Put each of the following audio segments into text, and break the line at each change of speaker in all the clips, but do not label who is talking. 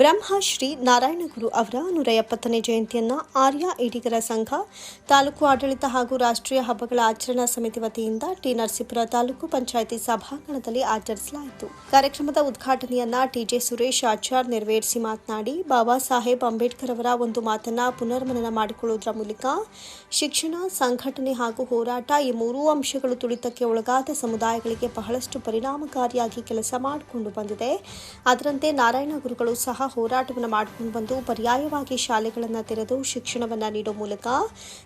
ಬ್ರಹ್ಮಶ್ರೀ ನಾರಾಯಣಗುರು ಅವರ ನೂರ ಎಪ್ಪತ್ತನೇ ಜಯಂತಿಯನ್ನು ಆರ್ಯ ಈಡಿಗರ ಸಂಘ, ತಾಲೂಕು ಆಡಳಿತ ಹಾಗೂ ರಾಷ್ಟ್ರೀಯ ಹಬ್ಬಗಳ ಆಚರಣಾ ಸಮಿತಿ ವತಿಯಿಂದ ಟಿ ನರಸೀಪುರ ತಾಲೂಕು ಪಂಚಾಯಿತಿ ಸಭಾಂಗಣದಲ್ಲಿ ಆಚರಿಸಲಾಯಿತು. ಕಾರ್ಯಕ್ರಮದ ಉದ್ಘಾಟನೆಯನ್ನ ಟಿಜೆ ಸುರೇಶ್ ಆಚಾರ್ ನೆರವೇರಿಸಿ ಮಾತನಾಡಿ, ಬಾಬಾ ಸಾಹೇಬ್ ಅಂಬೇಡ್ಕರ್ ಅವರ ಒಂದು ಮಾತನ್ನ ಪುನರ್ಮನನ ಮಾಡಿಕೊಳ್ಳುವುದರ ಮೂಲಕ ಶಿಕ್ಷಣ, ಸಂಘಟನೆ ಹಾಗೂ ಹೋರಾಟ ಈ ಮೂರೂ ಅಂಶಗಳು ತುಳಿತಕ್ಕೆ ಒಳಗಾದ ಸಮುದಾಯಗಳಿಗೆ ಬಹಳಷ್ಟು ಪರಿಣಾಮಕಾರಿಯಾಗಿ ಕೆಲಸ ಮಾಡಿಕೊಂಡು ಬಂದಿದೆ. ಅದರಂತೆ ನಾರಾಯಣ ಗುರುಗಳು ಸಹ ಹೋರಾಟವನ್ನು ಮಾಡಿಕೊಂಡು ಬಂದು ಪರ್ಯಾಯವಾಗಿ ಶಾಲೆಗಳನ್ನು ತೆರೆದು ಶಿಕ್ಷಣವನ್ನು ನೀಡೋ ಮೂಲಕ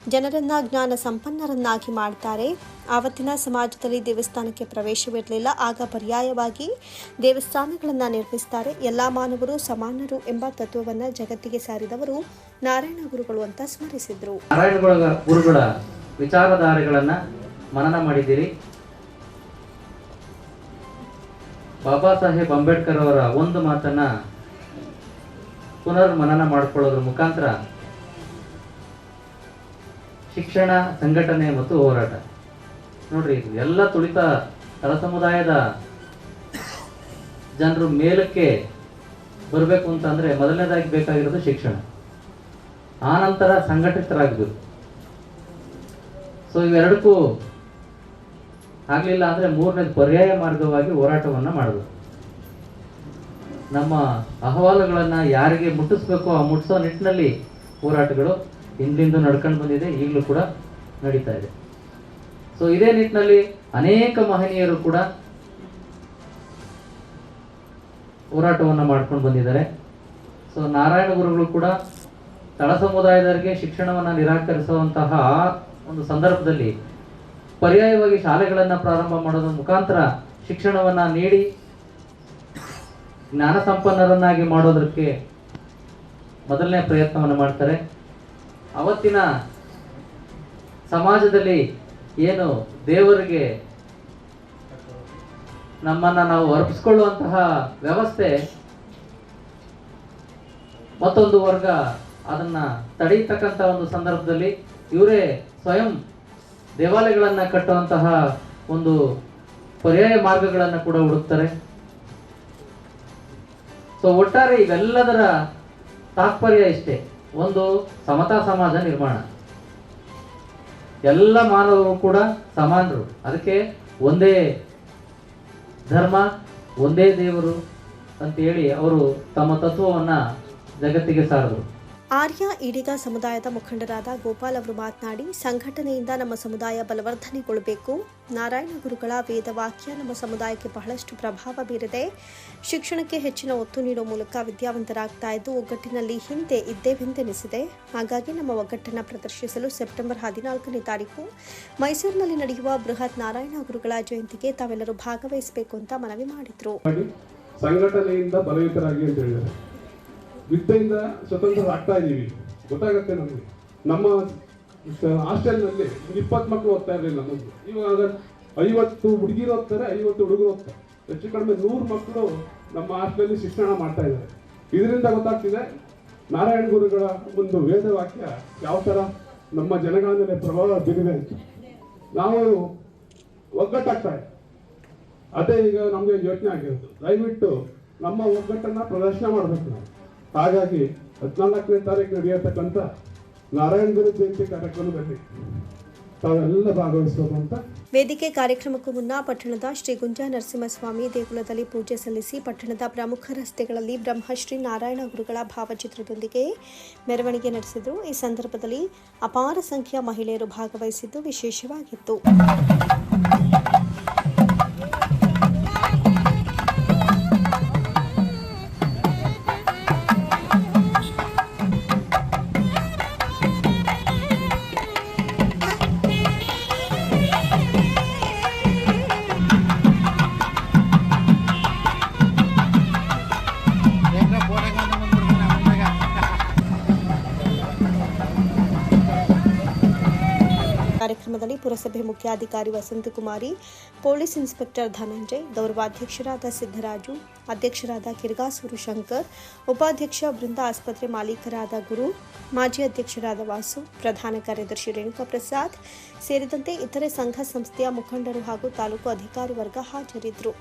ಜನರನ್ನ ಜ್ಞಾನ ಸಂಪನ್ನರನ್ನಾಗಿ ಮಾಡ್ತಾರೆ. ಆವತ್ತಿನ ಸಮಾಜದಲ್ಲಿ ದೇವಸ್ಥಾನಕ್ಕೆ ಪ್ರವೇಶವಿರಲಿಲ್ಲ, ಆಗ ಪರ್ಯಾಯವಾಗಿ ದೇವಸ್ಥಾನಗಳನ್ನು ನಿರ್ಮಿಸ್ತಾರೆ. ಎಲ್ಲ ಮಾನವರು ಸಮಾನರು ಎಂಬ ತತ್ವವನ್ನು ಜಗತ್ತಿಗೆ ಸಾರಿದವರು ನಾರಾಯಣ ಗುರುಗಳು ಅಂತ ಸ್ಮರಿಸಿದರು.
ವಿಚಾರಧಾರೆಗಳನ್ನ ಮನನ ಮಾಡಿದ್ದೀರಿ. ಬಾಬಾ ಸಾಹೇಬ್ ಅಂಬೇಡ್ಕರ್ ಅವರ ಒಂದು ಮಾತನ್ನ ಪುನರ್ ಮನನ ಮಾಡಿಕೊಳ್ಳೋದ್ರ ಮುಖಾಂತರ ಶಿಕ್ಷಣ, ಸಂಘಟನೆ ಮತ್ತು ಹೋರಾಟ. ನೋಡ್ರಿ ಎಲ್ಲ ತುಳಿತ ತಳ ಸಮುದಾಯದ ಜನರು ಮೇಲಕ್ಕೆ ಬರಬೇಕು ಅಂತಂದ್ರೆ ಮೊದಲನೇದಾಗಿ ಬೇಕಾಗಿರೋದು ಶಿಕ್ಷಣ. ಆನಂತರ ನಂತರ ಸಂಘಟಿತರಾಗಬೇಕು. ಸೊ ಇವೆರಡಕ್ಕೂ ಆಗಲಿಲ್ಲ ಅಂದ್ರೆ ಮೂರನೇದು ಪರ್ಯಾಯ ಮಾರ್ಗವಾಗಿ ಹೋರಾಟವನ್ನು ಮಾಡಬೇಕು. ನಮ್ಮ ಅಹವಾಲುಗಳನ್ನು ಯಾರಿಗೆ ಮುಟ್ಟಿಸ್ಬೇಕು ಆ ಮುಟ್ಟಿಸೋ ನಿಟ್ಟಿನಲ್ಲಿ ಹೋರಾಟಗಳು ಹಿಂದಿಂದು ನಡ್ಕೊಂಡು ಬಂದಿದೆ, ಈಗಲೂ ಕೂಡ ನಡೀತಾ ಇದೆ. ಸೊ ಇದೇ ನಿಟ್ಟಿನಲ್ಲಿ ಅನೇಕ ಮಹನೀಯರು ಕೂಡ ಹೋರಾಟವನ್ನು ಮಾಡ್ಕೊಂಡು ಬಂದಿದ್ದಾರೆ. ಸೊ ನಾರಾಯಣ ಗುರುಗಳು ಕೂಡ ತಳ ಸಮುದಾಯದವರಿಗೆ ಶಿಕ್ಷಣವನ್ನು ನಿರಾಕರಿಸುವಂತಹ ಒಂದು ಸಂದರ್ಭದಲ್ಲಿ ಪರ್ಯಾಯವಾಗಿ ಶಾಲೆಗಳನ್ನು ಪ್ರಾರಂಭ ಮಾಡೋದ್ರ ಮುಖಾಂತರ ಶಿಕ್ಷಣವನ್ನು ನೀಡಿ ಜ್ಞಾನ ಸಂಪನ್ನರನ್ನಾಗಿ ಮಾಡೋದಕ್ಕೆ ಮೊದಲನೇ ಪ್ರಯತ್ನವನ್ನು ಮಾಡ್ತಾರೆ. ಅವತ್ತಿನ ಸಮಾಜದಲ್ಲಿ ಏನು ದೇವರಿಗೆ ನಮ್ಮನ್ನ ನಾವು ಅರ್ಪಿಸ್ಕೊಳ್ಳುವಂತಹ ವ್ಯವಸ್ಥೆ, ಮತ್ತೊಂದು ವರ್ಗ ಅದನ್ನ ತಡೆಯತಕ್ಕಂಥ ಒಂದು ಸಂದರ್ಭದಲ್ಲಿ ಇವರೇ ಸ್ವಯಂ ದೇವಾಲಯಗಳನ್ನು ಕಟ್ಟುವಂತಹ ಒಂದು ಪರ್ಯಾಯ ಮಾರ್ಗಗಳನ್ನು ಕೂಡ ಹುಡುಕ್ತಾರೆ. ಸೊ ಒಟ್ಟಾರೆ ಇವೆಲ್ಲದರ ತಾತ್ಪರ್ಯ ಇಷ್ಟೇ. ಒಂದು ಸಮತಾ ಸಮಾಜ ನಿರ್ಮಾಣ. ಎಲ್ಲ ಮಾನವರು ಕೂಡ ಸಮಾನರು. ಅದಕ್ಕೆ ಒಂದೇ ಧರ್ಮ, ಒಂದೇ ದೇವರು ಅಂತ ಹೇಳಿ ಅವರು ತಮ್ಮ ತತ್ವವನ್ನು ಜಗತ್ತಿಗೆ ಸಾರರು
ಆರ್ಯ ಈಡಿಗ ಸಮುದಾಯದ ಮುಖಂಡರಾದ ಗೋಪಾಲ್ ಅವರು ಮಾತನಾಡಿ, ಸಂಘಟನೆಯಿಂದ ನಮ್ಮ ಸಮುದಾಯ ಬಲವರ್ಧನೆಗೊಳ್ಳಬೇಕು. ನಾರಾಯಣ ಗುರುಗಳ ವೇದವಾಕ್ಯ ನಮ್ಮ ಸಮುದಾಯಕ್ಕೆ ಬಹಳಷ್ಟು ಪ್ರಭಾವ ಬೀರಿದೆ. ಶಿಕ್ಷಣಕ್ಕೆ ಹೆಚ್ಚಿನ ಒತ್ತು ನೀಡುವ ಮೂಲಕ ವಿದ್ಯಾವಂತರಾಗ್ತಾ ಇದ್ದು, ಒಗ್ಗಟ್ಟಿನಲ್ಲಿ ಹಿಂದೆ ಇದ್ದೇವೆಂದೆನಿಸಿದೆ. ಹಾಗಾಗಿ ನಮ್ಮ ಒಗ್ಗಟ್ಟನ್ನು ಪ್ರದರ್ಶಿಸಲು ಸೆಪ್ಟೆಂಬರ್ ಹದಿನಾಲ್ಕನೇ ತಾರೀಕು ಮೈಸೂರಿನಲ್ಲಿ ನಡೆಯುವ ಬೃಹತ್ ನಾರಾಯಣ ಗುರುಗಳ ಜಯಂತಿಗೆ ತಾವೆಲ್ಲರೂ ಭಾಗವಹಿಸಬೇಕು ಅಂತ ಮನವಿ ಮಾಡಿದರು.
ವಿದ್ಯೆಯಿಂದ ಸ್ವತಂತ್ರ ಆಗ್ತಾ ಇದ್ದೀವಿ ಗೊತ್ತಾಗತ್ತೆ ನಮಗೆ. ನಮ್ಮ ಹಾಸ್ಟೆಲ್ನಲ್ಲಿ ಇಪ್ಪತ್ತು ಮಕ್ಕಳು ಓದ್ತಾ ಇರಲಿಲ್ಲ ನಮಗೆ. ಇವಾಗ ಐವತ್ತು ಹುಡುಗಿರು ಓದ್ತಾರೆ, ಐವತ್ತು ಹುಡುಗರು ಓದ್ತಾರೆ. ಹೆಚ್ಚು ಕಡಿಮೆ ನೂರು ಮಕ್ಕಳು ನಮ್ಮ ಹಾಸ್ಟೆಲಲ್ಲಿ ಶಿಕ್ಷಣ ಮಾಡ್ತಾ ಇದ್ದಾರೆ. ಇದರಿಂದ ಗೊತ್ತಾಗ್ತಿದೆ, ನಾರಾಯಣ ಗುರುಗಳ ಒಂದು ವೇದವಾಕ್ಯ ಯಾವ ಥರ? ನಮ್ಮ ಜನಗಳ ಮೇಲೆ ಪ್ರಭಾವ ಬೀರಿದೆ ಅಂತ. ನಾವು ಒಗ್ಗಟ್ಟಾಗ್ತಾ ಇದೆ ಅದೇ ಈಗ ನಮಗೆ ಯೋಚನೆ ಆಗಿರೋದು. ದಯವಿಟ್ಟು ನಮ್ಮ ಒಗ್ಗಟ್ಟನ್ನು ಪ್ರದರ್ಶನ ಮಾಡಬೇಕು ನಾವು. ಹಾಗಾಗಿ ಹದಿನಾಲ್ಕನೇ ತಾರೀಕು ನಡೆಯತಕ್ಕಂಥ ನಾರಾಯಣ ಗುರು ಜಯಂತಿ ಕಾರ್ಯಕ್ರಮದಲ್ಲಿ ತಾವೆಲ್ಲ ಭಾಗವಹಿಸೋದಂತ
ವೇದಿಕೆ ಕಾರ್ಯಕ್ರಮಕ್ಕೂ ಮುನ್ನ ಪಟ್ಟಣದ ಶ್ರೀ ಗುಂಜಾ ನರಸಿಂಹಸ್ವಾಮಿ ದೇಗುಲದಲ್ಲಿ ಪೂಜೆ ಸಲ್ಲಿಸಿ ಪಟ್ಟಣದ ಪ್ರಮುಖ ರಸ್ತೆಗಳಲ್ಲಿ ಬ್ರಹ್ಮಶ್ರೀ ನಾರಾಯಣ ಗುರುಗಳ ಭಾವಚಿತ್ರದೊಂದಿಗೆ ಮೆರವಣಿಗೆ ನಡೆಸಿದರು. ಈ ಸಂದರ್ಭದಲ್ಲಿ ಅಪಾರ ಸಂಖ್ಯೆಯ ಮಹಿಳೆಯರು ಭಾಗವಹಿಸಿದ್ದು ವಿಶೇಷವಾಗಿತ್ತು. ಕಾರ್ಯಕ್ರಮದಲ್ಲಿ ಪುರಸಭೆ ಮುಖ್ಯಾಧಿಕಾರಿ ವಸಂತಕುಮಾರಿ, ಪೊಲೀಸ್ ಇನ್ಸ್ಪೆಕ್ಟರ್ ಧನಂಜಯ್, ಗೌರವಾಧ್ಯಕ್ಷರಾದ ಸಿದ್ದರಾಜು, ಅಧ್ಯಕ್ಷರಾದ ಕಿರ್ಗಾಸೂರು ಶಂಕರ್, ಉಪಾಧ್ಯಕ್ಷ ಬೃಂದ ಆಸ್ಪತ್ರೆ ಮಾಲೀಕರಾದ ಗುರು, ಮಾಜಿ ಅಧ್ಯಕ್ಷರಾದ ವಾಸು, ಪ್ರಧಾನ ಕಾರ್ಯದರ್ಶಿ ರೇಣುಕಾ ಪ್ರಸಾದ್ ಸೇರಿದಂತೆ ಇತರೆ ಸಂಘ ಸಂಸ್ಥೆಯ ಮುಖಂಡರು ಹಾಗೂ ತಾಲೂಕು ಅಧಿಕಾರಿ ವರ್ಗ ಹಾಜರಿದ್ದರು.